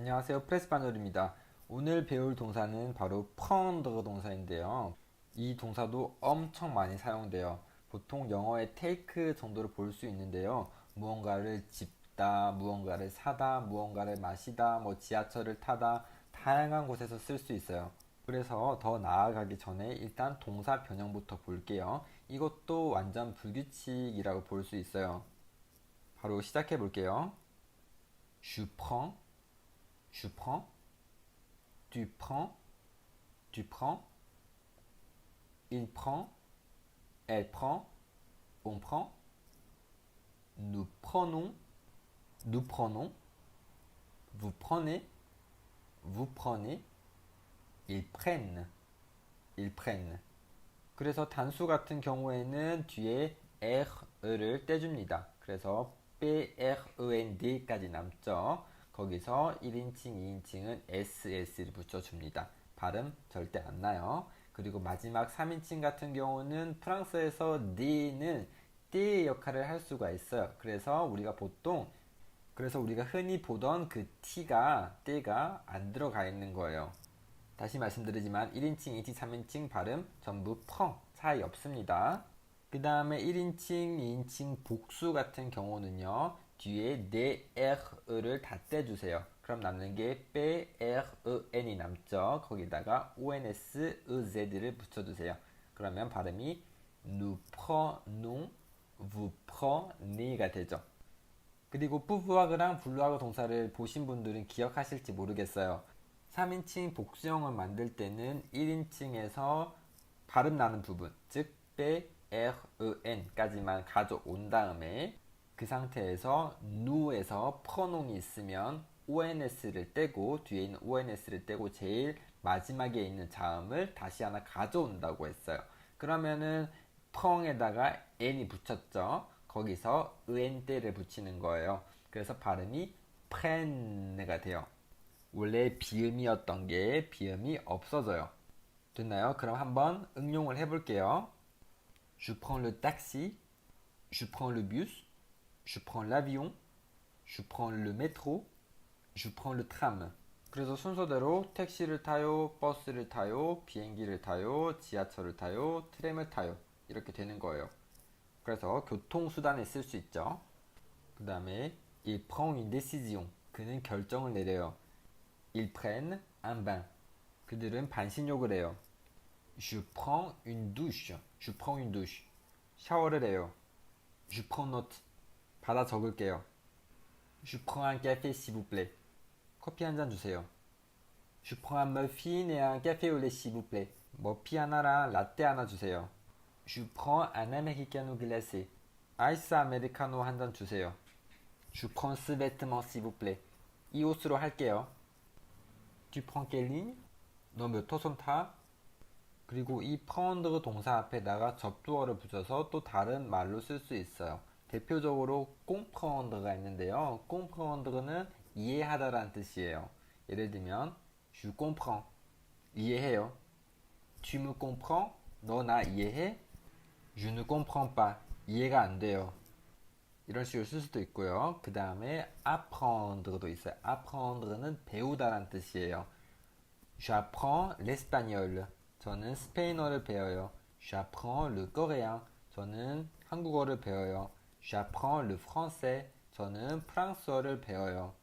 안녕하세요. 프레스파놀입니다. 오늘 배울 동사는 바로 prendre 동사인데요. 이 동사도 엄청 많이 사용돼요. 보통 영어의 take 정도로 볼 수 있는데요. 무언가를 집다, 무언가를 사다, 무언가를 마시다, 뭐 지하철을 타다, 다양한 곳에서 쓸 수 있어요. 그래서 더 나아가기 전에 일단 동사 변형부터 볼게요. 이것도 완전 불규칙이라고 볼 수 있어요. 바로 시작해 볼게요. Je prends, je prends, tu prends, tu prends, il prend, elle prend, on prend, nous prenons, nous prenons, vous prenez, vous prenez, ils prennent, ils prennent. 그래서 단수 같은 경우에는 뒤에 r을 떼줍니다. 그래서 brend까지 남죠. 거기서 1인칭, 2인칭은 ss를 붙여줍니다. 발음 절대 안 나요. 그리고 마지막 3인칭 같은 경우는 프랑스에서 d는 띠의 역할을 할 수가 있어요. 그래서 우리가 보통 그래서 우리가 흔히 보던 그 t가 띠가 안 들어가 있는 거예요. 다시 말씀드리지만 1인칭, 2인칭, 3인칭 발음 전부 펑 차이 없습니다. 그 다음에 1인칭, 2인칭 복수 같은 경우는요. 뒤에 네 r을 다 떼주세요. 그럼 남는 게 bren이 남죠. 거기다가 ons, ez를 붙여주세요. 그러면 발음이 nous prenons, vous prenez가 되죠. 그리고 뿌브와그랑 블루와그 동사를 보신 분들은 기억하실지 모르겠어요. 3인칭 복수형을 만들 때는 1인칭에서 발음 나는 부분, 즉 b, r, n까지만 가져온 다음에 그 상태에서 누에서 프로농이 있으면 ons를 떼고 뒤에 있는 ons를 떼고 제일 마지막에 있는 자음을 다시 하나 가져온다고 했어요. 그러면은 펑에다가 n이 붙였죠. 거기서 은대를 붙이는 거예요. 그래서 발음이 프렌가 돼요. 원래 비음이었던 게 비음이 없어져요. 됐나요? 그럼 한번 응용을 해볼게요. Je prends le taxi, je prends le bus, je prends l'avion, je prends le métro, je prends le tram. 그래서 순서대로 택시를 타요, 버스를 타요, 비행기를 타요, 지하철을 타요, 트램을 타요. 이렇게 되는 거예요. 그래서 교통수단에 쓸 수 있죠. 그 다음에 il prend une décision. 그는 결정을 내려요. Ils prennent un bain. 그들은 반신욕을 해요. Je prends une douche. Je prends une douche. 샤워를 해요. Je prends note. 받아 적을게요. Café s'il vous plaît. 커피 한 잔 주세요. Un café au lait s'il vous plaît. 머피 하나랑 라떼 하나 주세요. Prends un americano glacé. 아이스 아메리카노 한 잔 주세요. S'il vous plaît. 이 옷으로 할게요. Tu prends quelle ligne? 너몇 호선 타? 그리고 이 prendre 동사 앞에다가 접두어를 붙여서 또 다른 말로 쓸 수 있어요. 대표적으로 comprendre가 있는데요. comprendre는 이해하다라는 뜻이에요. 예를 들면 je comprends 이해해요. tu me comprends 너 나 이해해? je comprends pas 이해가 안 돼요. 이런 식으로 쓸 수도 있고요. 그 다음에 apprendre도 있어요. apprendre는 배우다라는 뜻이에요. j'apprends l'espagnol. 저는 스페인어를 배워요. j'apprends le coréen. 저는 한국어를 배워요. J'apprends le français. 저는 프랑스어를 배워요.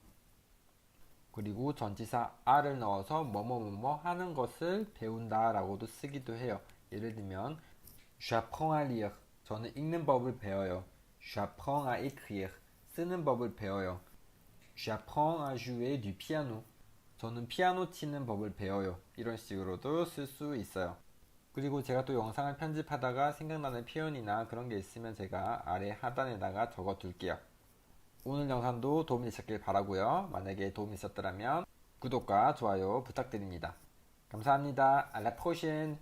그리고 전치사 a를 넣어서 뭐뭐뭐뭐 하는 것을 배운다 라고도 쓰기도 해요. 예를 들면 j'apprends à lire. 저는 읽는 법을 배워요. j'apprends à écrire. 쓰는 법을 배워요. j'apprends à jouer du piano. 저는 피아노 치는 법을 배워요. 이런 식으로도 쓸 수 있어요. 그리고 제가 또 영상을 편집하다가 생각나는 표현이나 그런 게 있으면 제가 아래 하단에다가 적어 둘게요. 오늘 영상도 도움이 되셨길 바라고요. 만약에 도움이 있었더라면 구독과 좋아요 부탁드립니다. 감사합니다. La prochaine!